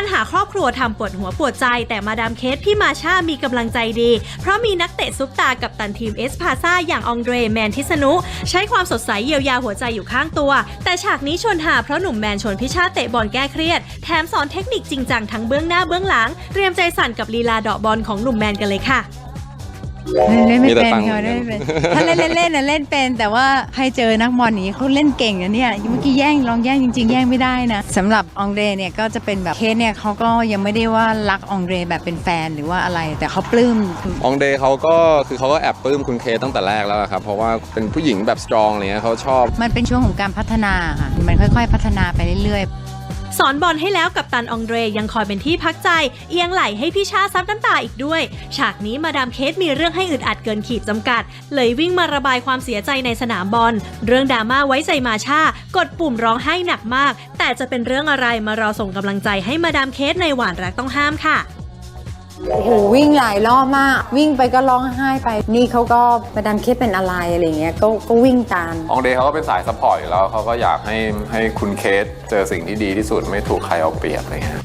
ปัญหาครอบครัวทำปวดหัวปวดใจ แต่มาดามเคสพี่มาชามีกำลังใจดี เพราะมีนักเตะซุปตากับตันทีมเอสพาซาอย่างองเดรแมนทิสนุ ใช้ความสดใสเยียวยาหัวใจอยู่ข้างตัว แต่ฉากนี้ชวนหาเพราะหนุ่มแมนชวนพิชาเตะบอลแก้เครียด แถมสอนเทคนิคจริงจังทั้งเบื้องหน้าเบื้องหลัง เตรียมใจสั่นกับลีลาเดอกบอลของหนุ่มแมนกันเลยค่ะ เล่นไม่มีแต่เป็นตังค์ค่ะเล่นไม่เป็นถ้าเล่นเล่นๆน่ะเล่นเป็น แต่ว่าให้เจอนักบอลนี้เขาเล่นเก่งนะเนี่ยเมื่อกี้แย่งลองแย่งจริง ๆ แย่งไม่ได้นะสำหรับองเดรเนี่ยก็จะเป็นแบบเคสเนี่ยเขาก็ยังไม่ได้ว่ารักองเดรแบบเป็นแฟนหรือว่าอะไร แต่เขาปลื้มองเดย์เขาก็คือเขาก็แอบปลื้มคุณเคสตั้งแต่แรกแล้วอะครับ เพราะว่าเป็นผู้หญิงแบบสตรองอะไรเงี้ยเขาชอบ มันเป็นช่วงของการพัฒนาค่ะ มันค่อยๆ พัฒนาไปเรื่อยๆ สอนบอลให้แล้วกับตันองเดรยังคอยเป็นที่พักใจ เอียงไหลให้พี่ชาซับน้ำตาอีกด้วย ฉากนี้มาดามเคสมีเรื่องให้อึดอัดเกินขีดจำกัด เลยวิ่งมาระบายความเสียใจในสนามบอล เรื่องดราม่าไว้ใจมาชากดปุ่มร้องไห้หนักมาก แต่จะเป็นเรื่องอะไรมารอส่งกำลังใจให้มาดามเคสในหวานรักต้องห้ามค่ะ โอ้โหวิ่งหลายรอบมาก วิ่งไปก็ร้องไห้ไป นี่เขาก็ประดันเคสเป็นอะไรอะไรเงี้ยก็ก็วิ่งตามองเดย์เขาก็เป็นสายซัพพอร์ตอยู่แล้วเขาก็อยากให้ให้คุณเคสเจอสิ่งที่ดีที่สุดไม่ถูกใครเอาเปรียบอะไรเงี้ย